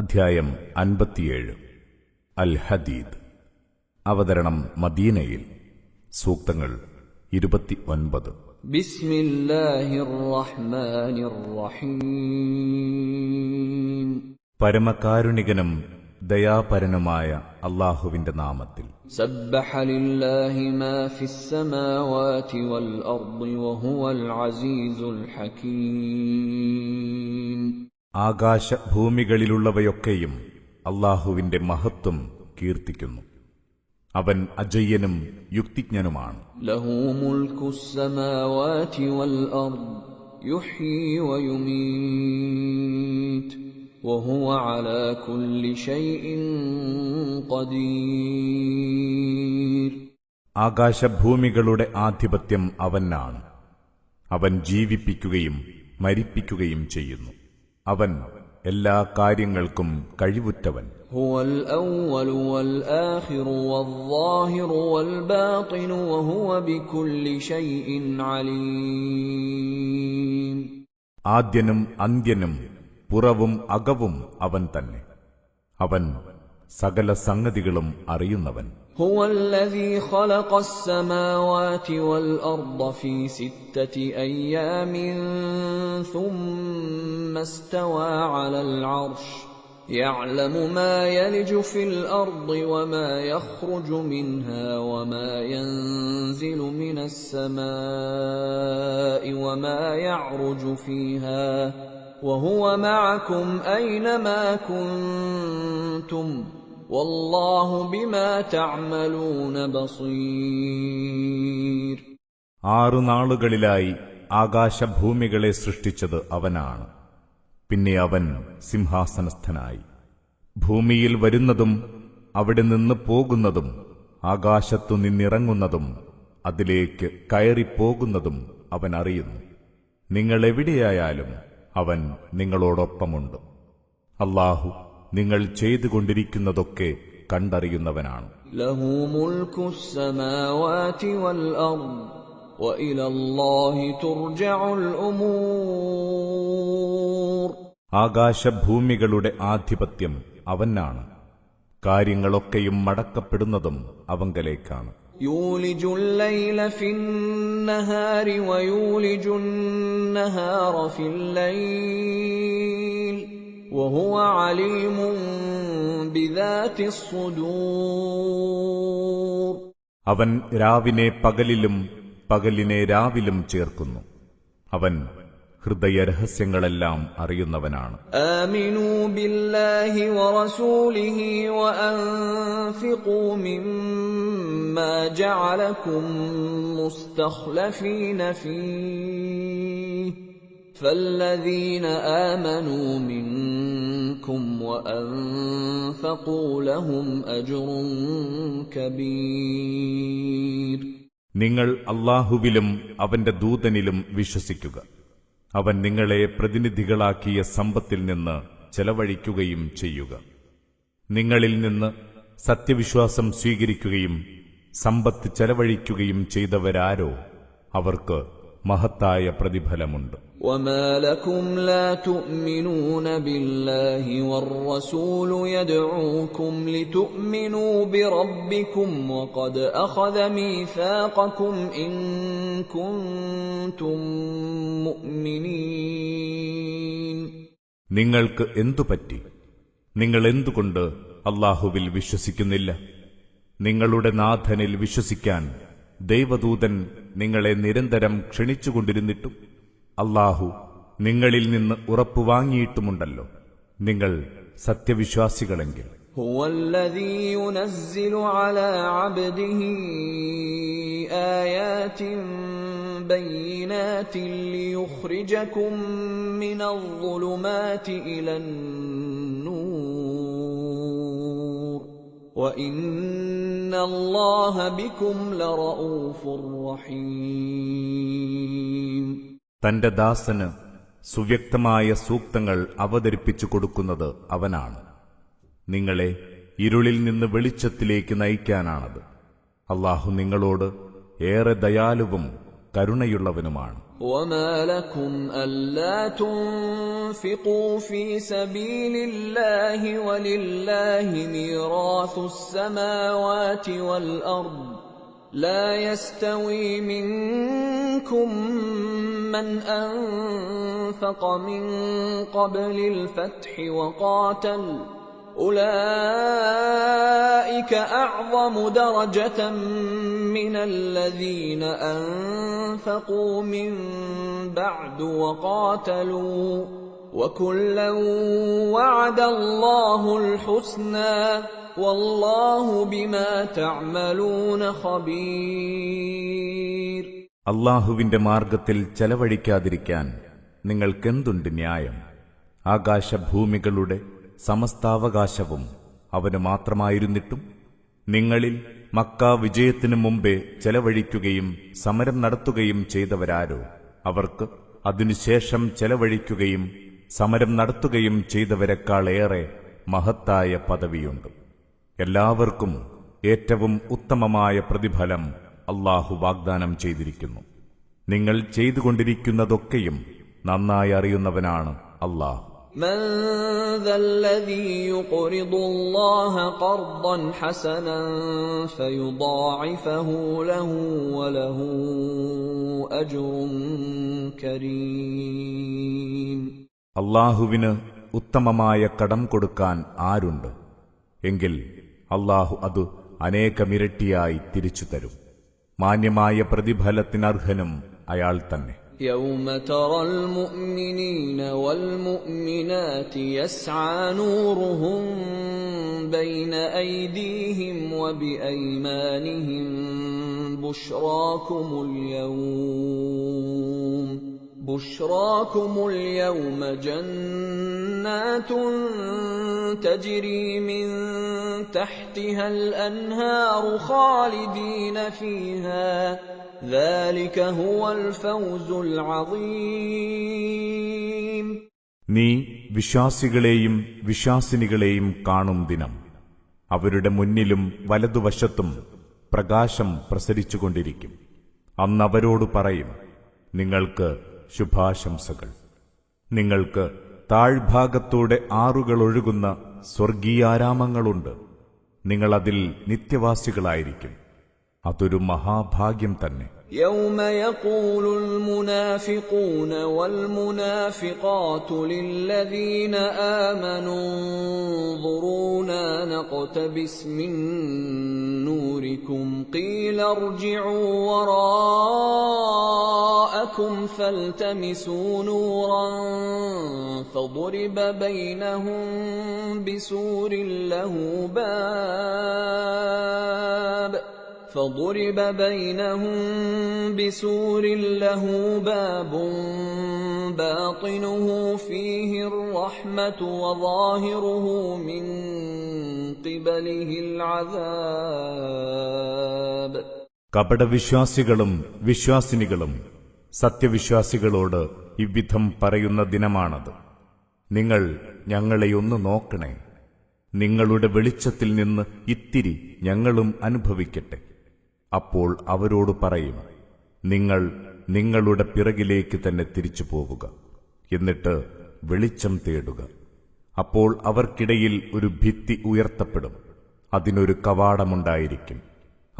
അധ്യായം അൻപത്തിയേഴ്. അൽ ഹദീദ് അവതരണം മദീനയിൽ. സൂക്തങ്ങൾ ഇരുപത്തി ഒൻപത് പരമകാരുണികനും ദയാപരനുമായ അള്ളാഹുവിന്റെ നാമത്തിൽ. ആകാശഭൂമികളിലുള്ളവയൊക്കെയും അള്ളാഹുവിന്റെ മഹത്വം കീർത്തിക്കുന്നു. അവൻ അജയ്യനും യുക്തിജ്ഞനുമാണ്. ആകാശഭൂമികളുടെ ആധിപത്യം അവനാണ്. അവൻ ജീവിപ്പിക്കുകയും മരിപ്പിക്കുകയും ചെയ്യുന്നു. അവൻ എല്ലാ കാര്യങ്ങൾക്കും കഴിവുറ്റവൻ. ആദ്യനും അന്ത്യനും പുറവും അകവും അവൻ തന്നെ. അവൻ സകല സംഗതികളും അറിയുന്നവൻ. هو الذي خلق السماوات والأرض في ستة أيام ثم استوى على العرش. يعلم ما يلج في الأرض وما يخرج منها وما ينزل من السماء وما يعرج فيها. وهو معكم أينما كنتم. ആറു നാളുകളിലായി ആകാശഭൂമികളെ സൃഷ്ടിച്ചത് അവനാണ്. പിന്നെ അവൻ സിംഹാസനസ്ഥനായി. ഭൂമിയിൽ വരുന്നതും അവിടെ നിന്ന് പോകുന്നതും ആകാശത്തു നിന്നിറങ്ങുന്നതും അതിലേക്ക് കയറിപ്പോകുന്നതും അവൻ അറിയുന്നു. നിങ്ങൾ എവിടെയായാലും അവൻ നിങ്ങളോടൊപ്പമുണ്ട്. അള്ളാഹു നിങ്ങൾ ചെയ്തുകൊണ്ടിരിക്കുന്നതൊക്കെ കണ്ടറിയുന്നവനാണ് له ملك السماوات والأرض وإلى الله ترجع الأمور ആകാശഭൂമികളുടെ ആധിപത്യം അവനാണ് കാര്യങ്ങളൊക്കെയും മടക്കപ്പെടുന്നതും അവങ്കലേക്കാണ് يولج الليل في النهار ويولج النهار في الليل وهو عليم بذات الصدور അവൻ രാവിനെ പകലിലും പകലിനെ രാവിലും ചേർക്കുന്നു അവൻ ഹൃദയരഹസ്യങ്ങളെല്ലാം അറിയുന്നവനാണ് آمنوا بالله ورسوله وأنفقوا مما جعلكم مستخلفين فيه فالذين آمنوا منكم وأنفقوا لهم أجر كبير നിങ്ങൾ അള്ളാഹുവിലും അവന്റെ ദൂതനിലും വിശ്വസിക്കുക അവൻ നിങ്ങളെ പ്രതിനിധികളാക്കിയ സമ്പത്തിൽ നിന്ന് ചെലവഴിക്കുകയും ചെയ്യുക നിങ്ങളിൽ നിന്ന് സത്യവിശ്വാസം സ്വീകരിക്കുകയും സമ്പത്ത് ചെലവഴിക്കുകയും ചെയ്തവരാരോ അവർക്ക് മഹത്തായ പ്രതിഫലമുണ്ട് وما لكم لا تؤمنون بالله والرسول يدعوكم لتؤمنوا بربكم وقد أخذ ميثاقكم إن كنتم مؤمنين നിങ്ങൾക്ക് എന്തു പറ്റി നിങ്ങൾ എന്തുകൊണ്ട് അള്ളാഹുവിൽ വിശ്വസിക്കുന്നില്ല നിങ്ങളുടെ നാഥനിൽ വിശ്വസിക്കാൻ ദൈവദൂതൻ നിങ്ങളെ നിരന്തരം ക്ഷണിച്ചുകൊണ്ടിരുന്നിട്ടും അള്ളാഹു നിങ്ങളിൽ നിന്ന് ഉറപ്പു വാങ്ങിയിട്ടുമുണ്ടല്ലോ നിങ്ങൾ സത്യവിശ്വാസികളെങ്കിൽ هو الذي ينزل على عبده آيات بينات ليخرجكم من الظلمات إلى النور തന്റെ ദാസന് സുവ്യക്തമായ സൂക്തങ്ങൾ അവതരിപ്പിച്ചു കൊടുക്കുന്നത് അവനാണ്. നിങ്ങളെ ഇരുളിൽ നിന്ന് വെളിച്ചത്തിലേക്ക് നയിക്കാനാണത്. അള്ളാഹു നിങ്ങളോട് ഏറെ ദയാലുവും കരുണയുള്ളവനുമാണ് وما لكم ألا تنفقوا في سبيل الله ولله ميراث السماوات والأرض لا يستوي منكم من أنفق من قبل الفتح وقاتل أولئك أعظم درجة من الذين أنفقوا من بعد وقاتلوا وكلا وعد الله الحسنى والله بما تعملون خبير അള്ളാഹുവിന്റെ മാർഗത്തിൽ ചെലവഴിക്കാതിരിക്കാൻ നിങ്ങൾക്കെന്തുണ്ട് ന്യായം ആകാശഭൂമികളുടെ സമസ്താവകാശവും അവന് മാത്രമായിരുന്നിട്ടും നിങ്ങളിൽ മക്ക വിജയത്തിനു മുമ്പേ ചെലവഴിക്കുകയും സമരം നടത്തുകയും ചെയ്തവരാരോ? അവർക്ക് അതിനുശേഷം ചെലവഴിക്കുകയും സമരം നടത്തുകയും ചെയ്തവരെക്കാളേറെ മഹത്തായ പദവിയുണ്ട്. എല്ലാവർക്കും ഏറ്റവും ഉത്തമമായ പ്രതിഫലം അള്ളാഹു വാഗ്ദാനം ചെയ്തിരിക്കുന്നു. നിങ്ങൾ ചെയ്തുകൊണ്ടിരിക്കുന്നതൊക്കെയും നന്നായി അറിയുന്നവനാണ് അള്ളാഹു من ذا الذي يقرض الله قرضا حسنا فيضاعفه له وله اجر كريم അള്ളാഹുവിന് ഉത്തമമായ കടം കൊടുക്കാൻ ആരുണ്ട് എങ്കിൽ അള്ളാഹു അത് അനേകമിരട്ടിയായി തിരിച്ചു തരും മാന്യമായ പ്രതിഫലത്തിനർഹനും അയാൾ തന്നെ يوم ترى المؤمنين والمؤمنات يسعى نورهم بين ايديهم وبايمانهم بشراكم اليوم بشراكم اليوم جنات تجري من تحتها الانهار خالدين فيها നീ വിശ്വാസികളെയും വിശ്വാസിനികളെയും കാണും ദിനം. അവരുടെ മുന്നിലും വലതുവശത്തും പ്രകാശം പ്രസരിച്ചുകൊണ്ടിരിക്കും. അന്നവരോട് പറയും നിങ്ങൾക്ക് ശുഭാശംസകൾ. നിങ്ങൾക്ക് താഴ്ഭാഗത്തൂടെ ആറുകളൊഴുകുന്ന സ്വർഗീയാരാമങ്ങളുണ്ട്. നിങ്ങളതിൽ നിത്യവാസികളായിരിക്കും. അതൊരു മഹാഭാഗ്യം തന്നെ يوم يقول المنافقون والمنافقات للذين آمنوا انظرونا نقتبس من نوركم قيل ارجعوا وراءكم فالتمسوا نورا فضرب بينهم بسور له باب فضرب بينهم بسور له باب باطنه فيه الرحمة وظاهره من قبله العذاب കപടവിശ്വാസികളും വിശ്വാസിനികളും സത്യവിശ്വാസികളോട് ഇവിധം പറയുന്ന ദിനമാണത്. നിങ്ങൾ ഞങ്ങളെയൊന്ന് നോക്കണേ. നിങ്ങളുടെ വെളിച്ചത്തിൽ നിന്ന് ഇത്തിരി ഞങ്ങളും അനുഭവിക്കട്ടെ. അപ്പോൾ അവരോട് പറയും നിങ്ങൾ നിങ്ങളുടെ പിറകിലേക്ക് തന്നെ തിരിച്ചു പോവുക എന്നിട്ട് വെളിച്ചം തേടുക. അപ്പോൾ അവർക്കിടയിൽ ഒരു ഭിത്തി ഉയർത്തപ്പെടും അതിനൊരു കവാടമുണ്ടായിരിക്കും.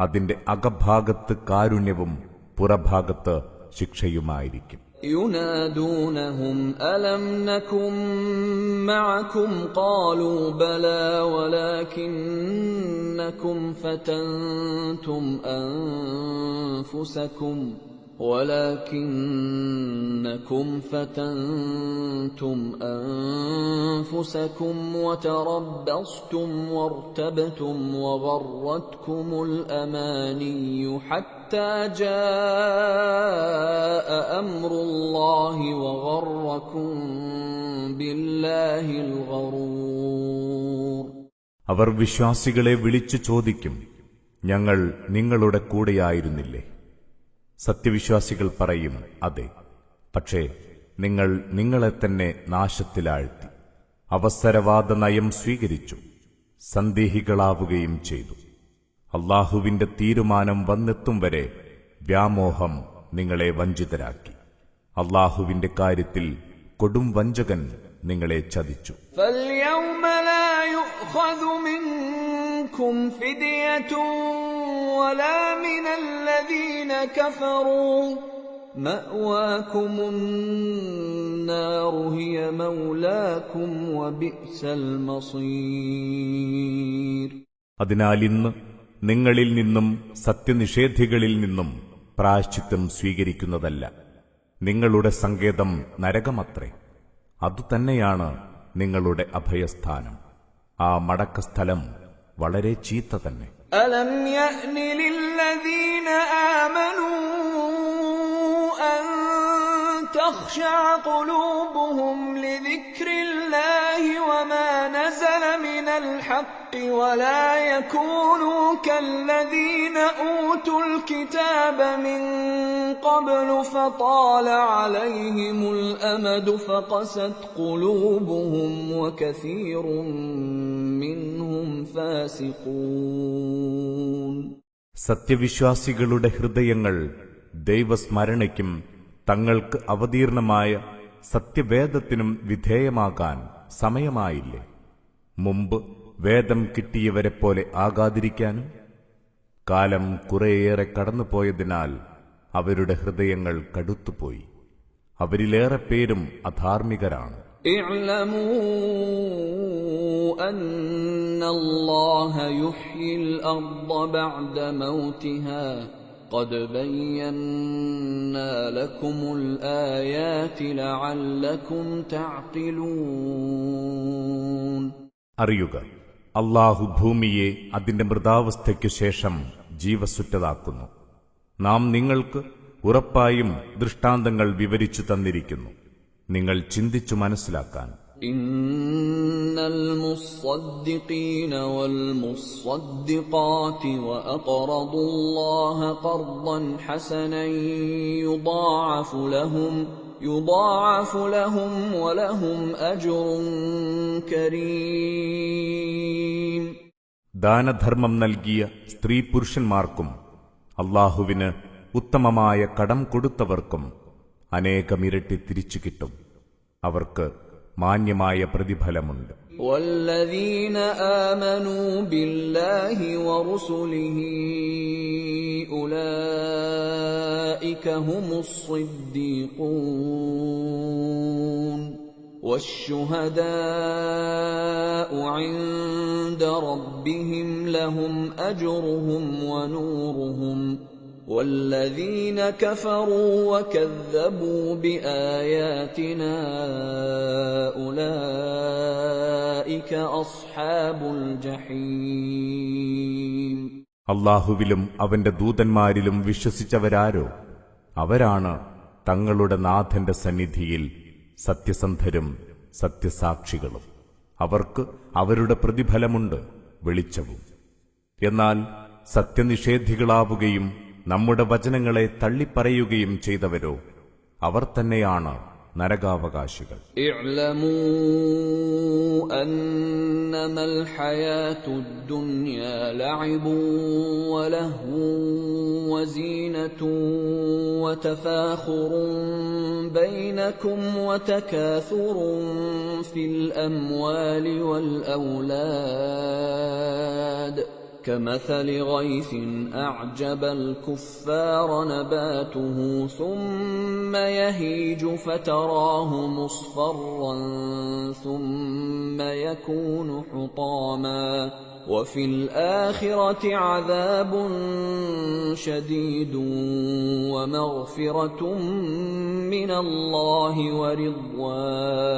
അതിന്റെ അകഭാഗത്ത് കാരുണ്യവും പുറഭാഗത്ത് ശിക്ഷയുമായിരിക്കും. ينادونهم ألم نكن معكم؟ قالوا بلى ولكنكم فتنتم أنفسكم. ولكنكم فتنتم أنفسكم وتربصتم وارتبتم وغرتكم الأماني حتى جاء أمر الله وغركم بالله الغرور അവർ വിശ്വാസികളെ വിളിച്ചു ചോദിക്കും ഞങ്ങൾ നിങ്ങളുടെ കൂടെയായിരുന്നില്ലേ സത്യവിശ്വാസികൾ പറയും അതെ. പക്ഷേ നിങ്ങൾ നിങ്ങളെ തന്നെ നാശത്തിലാഴ്ത്തി. അവസരവാദ നയം സ്വീകരിച്ചു. സന്ദേഹികളാവുകയും ചെയ്തു. അള്ളാഹുവിന്റെ തീരുമാനം വന്നെത്തും വരെ വ്യാമോഹം നിങ്ങളെ വഞ്ചിതരാക്കി. അള്ളാഹുവിന്റെ കാര്യത്തിൽ കൊടും വഞ്ചകൻ നിങ്ങളെ ചതിച്ചു. منكم فدية ولا من الذين كفروا مأواكم النار هي مولاكم وبئس المصير അതിനാൽ ഇന്ന് നിങ്ങളിൽ നിന്നും സത്യനിഷേധികളിൽ നിന്നും പ്രായശ്ചിത്തം സ്വീകരിക്കുന്നതല്ല നിങ്ങളുടെ സങ്കേതം നരകമത്രേ അതുതന്നെയാണ് നിങ്ങളുടെ അഭയസ്ഥാനം ആ മടക്കസ്ഥലം വളരെ ചീത്ത തന്നെ ألم يأن للذين آمنوا أن تخشع قلوبهم لذكر الله وما نزل من الحق ولا يكونوا كالذين أوتوا الكتاب من قبل فطال عليهم الأمد فقست قلوبهم وكثير منهم فاسقون സത്യവിശ്വാസികളുടെ ഹൃദയങ്ങൾ ദൈവസ്മരണയ്ക്കും തങ്ങൾക്ക് അവതീർണമായ സത്യവേദത്തിനും വിധേയമാകാൻ സമയമായില്ലേ മുമ്പ് വേദം കിട്ടിയവരെ പോലെ ആകാതിരിക്കാനും കാലം കുറേയേറെ കടന്നുപോയതിനാൽ അവരുടെ ഹൃദയങ്ങൾ കടുത്തുപോയി. അവരിലേറെ പേരും അധാർമികരാണ്. അറിയുക. അള്ളാഹു ഭൂമിയെ അതിന്റെ മൃതാവസ്ഥയ്ക്കു ശേഷം ജീവസുറ്റതാക്കുന്നു. നാം നിങ്ങൾക്ക് ഉറപ്പായും ദൃഷ്ടാന്തങ്ങൾ വിവരിച്ചു തന്നിരിക്കുന്നു. നിങ്ങൾ ചിന്തിച്ചു മനസ്സിലാക്കാൻ. إن المصدقين والمصدقات وأقرضوا الله قرضا حسنا يضاعف لهم يضاعف لهم ولهم أجر كريم ദാനധർമ്മം നൽകിയ സ്ത്രീ പുരുഷന്മാർക്കും അള്ളാഹുവിന് ഉത്തമമായ കടം കൊടുത്തവർക്കും അനേകമിരട്ടി തിരിച്ചു കിട്ടും അവർക്ക് മാന്യമായ പ്രതിഫലമുണ്ട് والذين آمنوا بالله ورسله أولئك هم الصديقون والشهداء عند ربهم لهم أجرهم ونورهم والذين كفروا وكذبوا بآياتنا أولئك أصحاب الجحيم അള്ളാഹുവിലും അവന്റെ ദൂതന്മാരിലും വിശ്വസിച്ചവരാരോ അവരാണ് തങ്ങളുടെ നാഥന്റെ സന്നിധിയിൽ സത്യസന്ധരും സത്യസാക്ഷികളും അവർക്ക് അവരുടെ പ്രതിഫലമുണ്ട് വെളിച്ചവും എന്നാൽ സത്യനിഷേധികളാവുകയും നമ്മുടെ വചനങ്ങളെ തള്ളിപ്പറയുകയും ചെയ്തവരോ അവർ തന്നെയാണ് നരകാവകാശികൾ اعلموا أنما الحياة الدنيا لعب ولهو وزينة وتفاخر بينكم وتكاثر في الأموال والأولاد كمثل غيث أعجب الكفار نباته ثم يهيج فتراه مصفرا ثم يكون حطاما وفي الآخرة عذاب شديد ومغفرة من الله ورضوان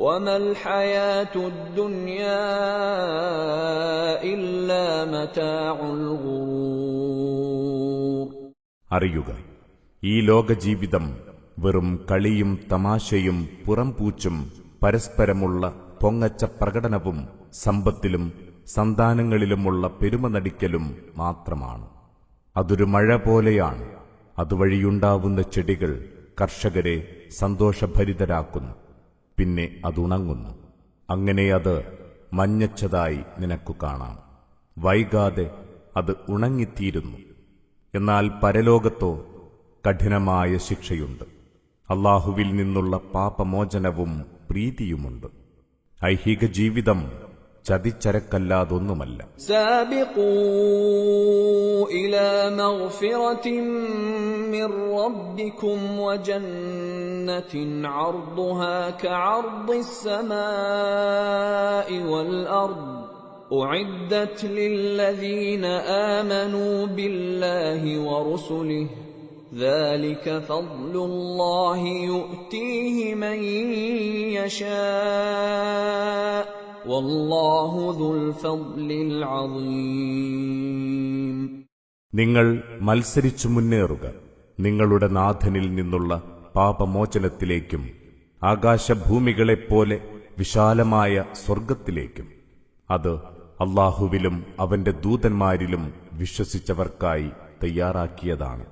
وما الحياة الدنيا إلا متاع الغرور അറിയുക ഈ ലോകജീവിതം വെറും കളിയും തമാശയും പുറംപൂച്ചും പരസ്പരമുള്ള പൊങ്ങച്ച പ്രകടനവും സമ്പത്തിലും സന്താനങ്ങളിലുമുള്ള പെരുമ നടിക്കലും മാത്രമാണ് അതൊരു മഴ പോലെയാണ് അതുവഴിയുണ്ടാവുന്ന ചെടികൾ കർഷകരെ സന്തോഷഭരിതരാക്കുന്നു പിന്നെ അതുണങ്ങുന്നു അങ്ങനെ അത് മഞ്ഞച്ചതായി നിനക്കു കാണാം. വൈകാതെ അത് ഉണങ്ങിത്തീരുന്നു. എന്നാൽ പരലോകത്തോ കഠിനമായ ശിക്ഷയുണ്ട്. അള്ളാഹുവിൽ നിന്നുള്ള പാപമോചനവും പ്രീതിയുമുണ്ട്. ഐഹിക ജീവിതം ചതിച്ചരക്കല്ലാതൊന്നുമല്ല سابقوا إلى مغفرة من ربكم وجنة عرضها كعرض السماء والأرض أعدت للذين آمنوا بالله ورسله ذلك فضل الله يؤتيه من يشاء നിങ്ങൾ മത്സരിച്ചു മുന്നേറുക. നിങ്ങളുടെ നാഥനിൽ നിന്നുള്ള പാപമോചനത്തിലേക്കും ആകാശഭൂമികളെപ്പോലെ വിശാലമായ സ്വർഗത്തിലേക്കും അത് അള്ളാഹുവിലും അവന്റെ ദൂതന്മാരിലും വിശ്വസിച്ചവർക്കായി തയ്യാറാക്കിയതാണ്.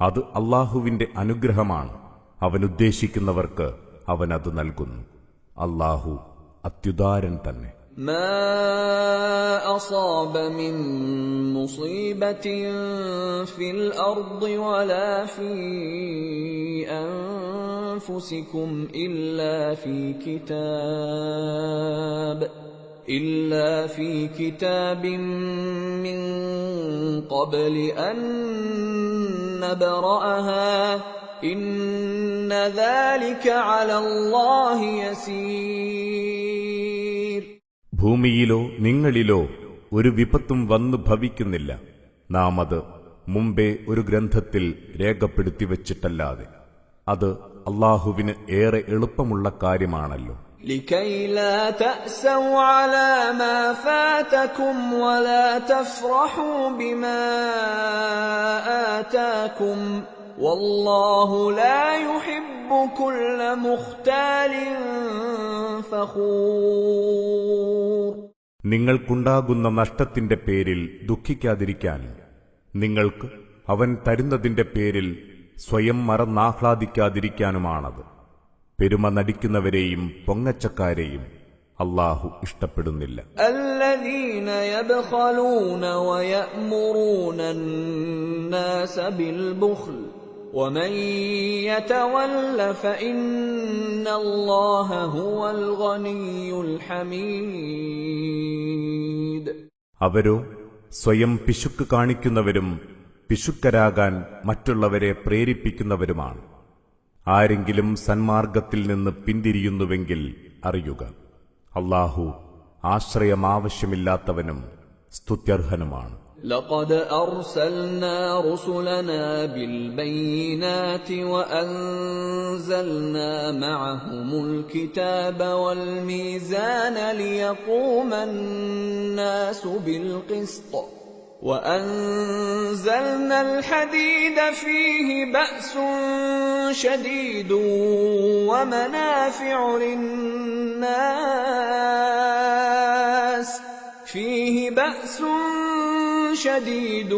അത് അള്ളാഹുവിന്റെ അനുഗ്രഹമാണ്. അവനുദ്ദേശിക്കുന്നവർക്ക് അവനത് നൽകുന്നു. അള്ളാഹു അത്യുദാരൻ തന്നെ ما أصاب من مصيبة في الأرض ولا في أنفسكم إلا في كتاب إلا في كتاب من قبل أن نبرأها إن ذلك على الله يسير ഭൂമിയിലോ നിങ്ങളിലോ ഒരു വിപത്തും വന്നു ഭവിക്കുന്നില്ല. നാം അത് മുമ്പേ ഒരു ഗ്രന്ഥത്തിൽ രേഖപ്പെടുത്തി വച്ചിട്ടല്ലാതെ. അത് അള്ളാഹുവിന് ഏറെ എളുപ്പമുള്ള കാര്യമാണല്ലോ. لكي لا تأسوا على ما فاتكم ولا تفرحوا بما آتاكم والله لا يحب كل مختال فخور നിങ്ങൾക്കുണ്ടാകുന്ന നഷ്ടത്തിന്റെ പേരിൽ ദുഃഖിക്കാതിരിക്കാനും നിങ്ങൾക്ക് അവൻ തരുന്നതിന്റെ പേരിൽ സ്വയം മറന്നാഹ്ലാദിക്കാതിരിക്കാനുമാണത് പെരുമ നടിക്കുന്നവരെയും പൊങ്ങച്ചക്കാരെയും അള്ളാഹു ഇഷ്ടപ്പെടുന്നില്ല الذين يبخلون ويأمرون الناس بالبخل ومن يتول فإن الله هو الغني الحميد അവരോ സ്വയം പിശുക്ക് കാണിക്കുന്നവരും പിശുക്കരാകാൻ മറ്റുള്ളവരെ പ്രേരിപ്പിക്കുന്നവരുമാണ് ആരെങ്കിലും സന്മാർഗത്തിൽ നിന്ന് പിന്തിരിയുന്നുവെങ്കിൽ അറിയുക അള്ളാഹു ആശ്രയമാവശ്യമില്ലാത്തവനും സ്തുത്യർഹനുമാണ് لقد أرسلنا رسلنا بالبينات وأنزلنا معهم الكتاب والميزان ليقوم الناس بالقسط وأنزلنا الحديد فيه بأس شديد ومنافع للناس فيه بأس شديد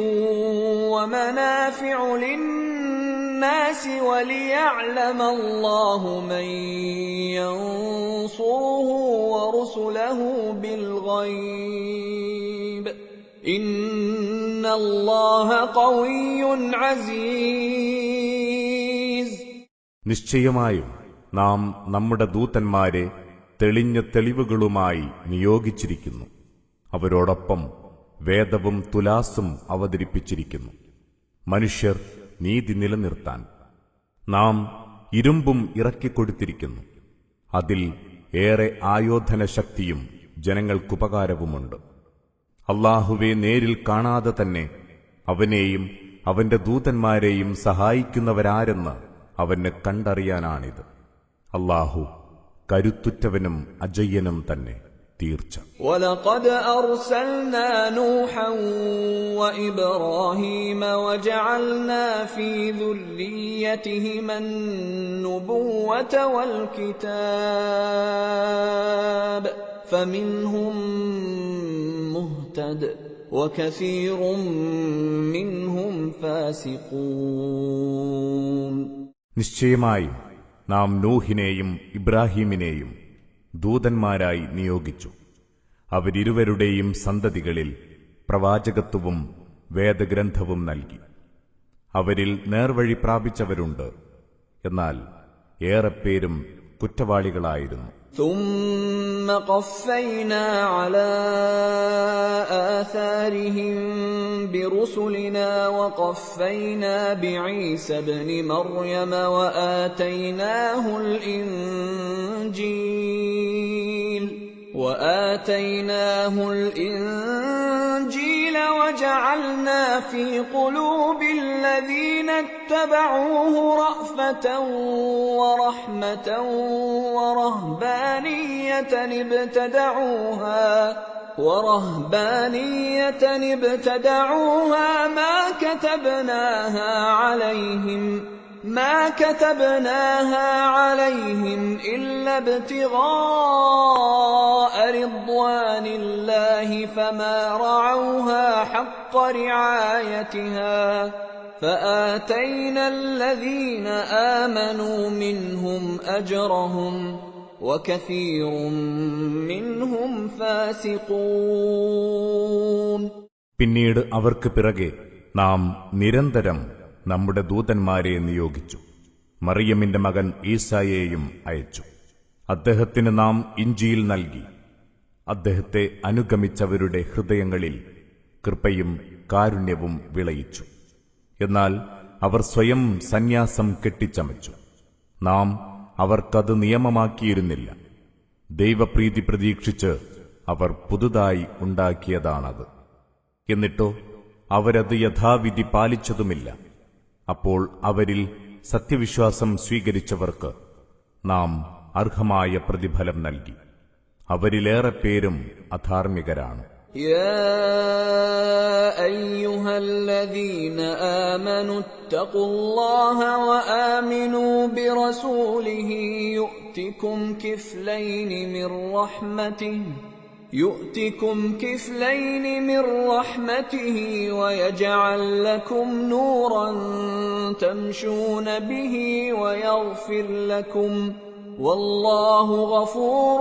ومنافع للناس وليعلم الله من ينصره ورسله بالغيب إن الله قوي عزيز നിശ്ചയമായും നാം നമ്മുടെ ദൂതന്മാരെ തെളിഞ്ഞ തെളിവുകളുമായി നിയോഗിച്ചിരിക്കുന്നു അവരോടൊപ്പം വേദവും തുലാസും അവതരിപ്പിച്ചിരിക്കുന്നു. മനുഷ്യർ നീതി നിലനിർത്താൻ. നാം ഇരുമ്പും ഇറക്കിക്കൊടുത്തിരിക്കുന്നു. അതിൽ ഏറെ ആയോധന ശക്തിയും ജനങ്ങൾക്കുപകാരവുമുണ്ട്. അള്ളാഹുവെ നേരിൽ കാണാതെ തന്നെ അവനെയും അവന്റെ ദൂതന്മാരെയും സഹായിക്കുന്നവരാരെന്ന് അവന് കണ്ടറിയാനാണിത്. അള്ളാഹു കരുത്തുറ്റവനും അജയ്യനും തന്നെ. തീർച്ച ولقد أرسلنا نوحا وإبراهيم وجعلنا في ذريتهما النبوة والكتاب فمنهم مهتد وكثير منهم فاسقون നിശ്ചയമായും നാം നൂഹിനെയും ഇബ്രാഹീമിനെയും ദൂതന്മാരായി നിയോഗിച്ചു. അവരിരുവരുടെയും സന്തതികളിൽ പ്രവാചകത്വവും വേദഗ്രന്ഥവും നൽകി. അവരിൽ നേർവഴി പ്രാപിച്ചവരുണ്ട്. എന്നാൽ ഏറെപ്പേരും കുറ്റവാളികളായിരുന്നു ثم قفينا على آثارهم برسلنا وقفينا بعيسى ابن مريم وآتيناه الإنجيل وآتيناه الإنجيل وجعلنا في قلوب الذين اتبعوه رأفة ورحمة ورهبانية ابتدعوها ورهبانية ابتدعوها ما كتبناها عليهم ما كتبناها عليهم إلا ابتغاء رضوان الله فما رعوها حق رعايتها فآتينا الذين آمنوا منهم أجرهم وكثير منهم فاسقون പിന്നീട് അവർക്ക് പിറകെ നാം നിരന്തരം നമ്മുടെ ദൂതന്മാരെ നിയോഗിച്ചു. മറിയമിന്റെ മകൻ ഈസായെയും അയച്ചു. അദ്ദേഹത്തിന് നാം ഇഞ്ചിയിൽ നൽകി. അദ്ദേഹത്തെ അനുഗമിച്ചവരുടെ ഹൃദയങ്ങളിൽ കൃപയും കാരുണ്യവും വിളയിച്ചു. എന്നാൽ അവർ സ്വയം സന്യാസം കെട്ടിച്ചമച്ചു. നാം അവർക്കത് നിയമമാക്കിയിരുന്നില്ല. ദൈവപ്രീതി പ്രതീക്ഷിച്ച് അവർ പുതുതായി ഉണ്ടാക്കിയതാണത്. എന്നിട്ടോ അവരത് യഥാവിധി പാലിച്ചതുമില്ല. അപ്പോൾ അവരിൽ സത്യവിശ്വാസം സ്വീകരിച്ചവർക്ക് നാം അർഹമായ പ്രതിഫലം നൽകി അവരിലേറെ പേരും അധാർമികരാണ് يا ايها الذين امنوا اتقوا الله وامنوا برسوله يؤتكم كفلين من رحمته يؤتكم كفلين من رحمته ويجعل لكم نورا تمشون به ويغفر لكم والله غفور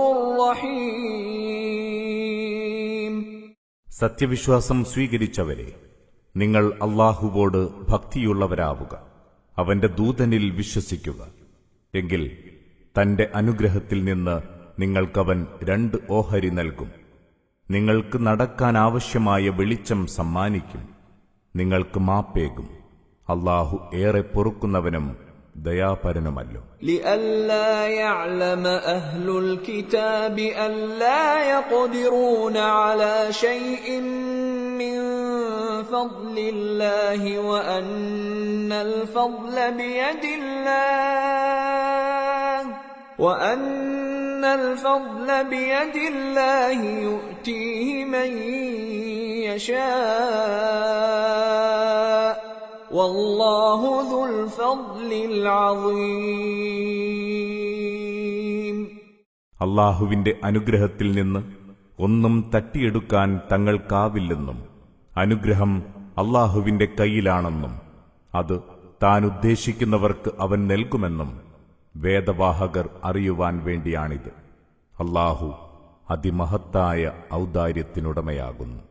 رحيم സത്യവിശ്വാസം സ്വീകരിച്ചവരെ നിങ്ങൾ അള്ളാഹുവോട് ഭക്തിയുള്ളവരാവുക അവന്റെ ദൂതനിൽ വിശ്വസിക്കുക എങ്കിൽ തന്റെ അനുഗ്രഹത്തിൽ നിന്ന് നിങ്ങൾക്കവൻ രണ്ട് ഓഹരി നൽകും നിങ്ങൾക്ക് നടക്കാൻ ആവശ്യമായ വെളിച്ചം സമ്മാനിക്കും നിങ്ങൾക്ക് മാപ്പേകും അള്ളാഹു ഏറെ പൊറുക്കുന്നവനും ദയാപരനുമല്ലോ لئلا يعلم أهل الكتاب ألا يقدرون على شيء من فضل الله وأن الفضل بيد الله وأن الفضل بيد الله يؤتيه من يشاء والله ذو الفضل العظيم അള്ളാഹുവിന്റെ അനുഗ്രഹത്തിൽ നിന്ന് ഒന്നും തട്ടിയെടുക്കാൻ തങ്ങൾക്കാവില്ലെന്നും അനുഗ്രഹം അള്ളാഹുവിന്റെ കയ്യിലാണെന്നും അത് താൻ ഉദ്ദേശിക്കുന്നവർക്ക് അവൻ നൽകുമെന്നും വേദവാഹകർ അറിയുവാൻ വേണ്ടിയാണിത്. അള്ളാഹു അതിമഹത്തായ ഔദാര്യത്തിനുടമയാകുന്നു.